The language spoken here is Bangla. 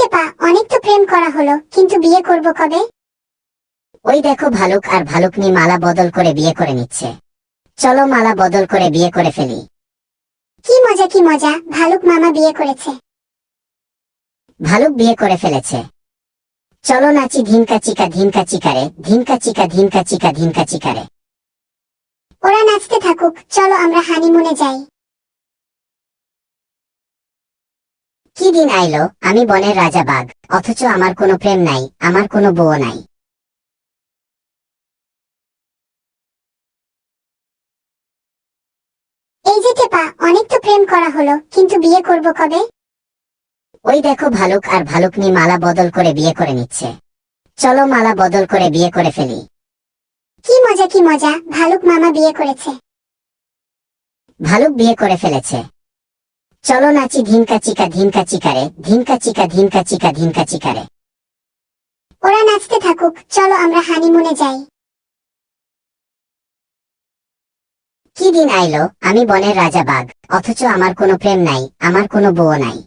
টেপা অনেক তো প্রেম করা হলো কিন্তু বিয়ে করব কবে? ওই দেখো ভালুক আর ভালুকনি মালা বদল করে বিয়ে করে নিচ্ছে। চলো মালা বদল করে বিয়ে করে ফেলি। কি মজা কি মজা ভালুক মামা বিয়ে করেছে। ভালুক বিয়ে করে ফেলেছে। চলো নাচি ধিনকা চিকা ধিনকা চিকারে ধিনকা চিকা ধিনকা চিকা ধিনকা চিকারে। ওরা নাচতে থাকুক চলো আমরা হানিমুনে যাই। কি দিন আইলো? আমি বনের রাজা বাঘ অথচ আমার কোনো প্রেম নাই আমার কোনো বউ নাই। এই যে টেপা অনেক তো প্রেম করা হলো কিন্তু বিয়ে করব কবে? ওই দেখো ভালুক আর ভালুকনি মালা বদল করে বিয়ে করে নিচ্ছে। চলো মালা বদল করে বিয়ে করে ফেলি। কি মজা কি মজা ভালুক মামা বিয়ে করেছে। ভালুক বিয়ে করে ফেলেছে। চলো নাচি ধিনকা চিকা ধিনকা চিকারে ধিনকা চিকা ধিনকা চিকা ধিনকা চিকারে। ওরা নাচতে থাকুক, চলো আমরা হানিমুনে যাই। কি দিন আইলো, আমি বনের রাজা বাঘ, অথচ আমার কোনো প্রেম নাই, আমার কোনো বউ নাই।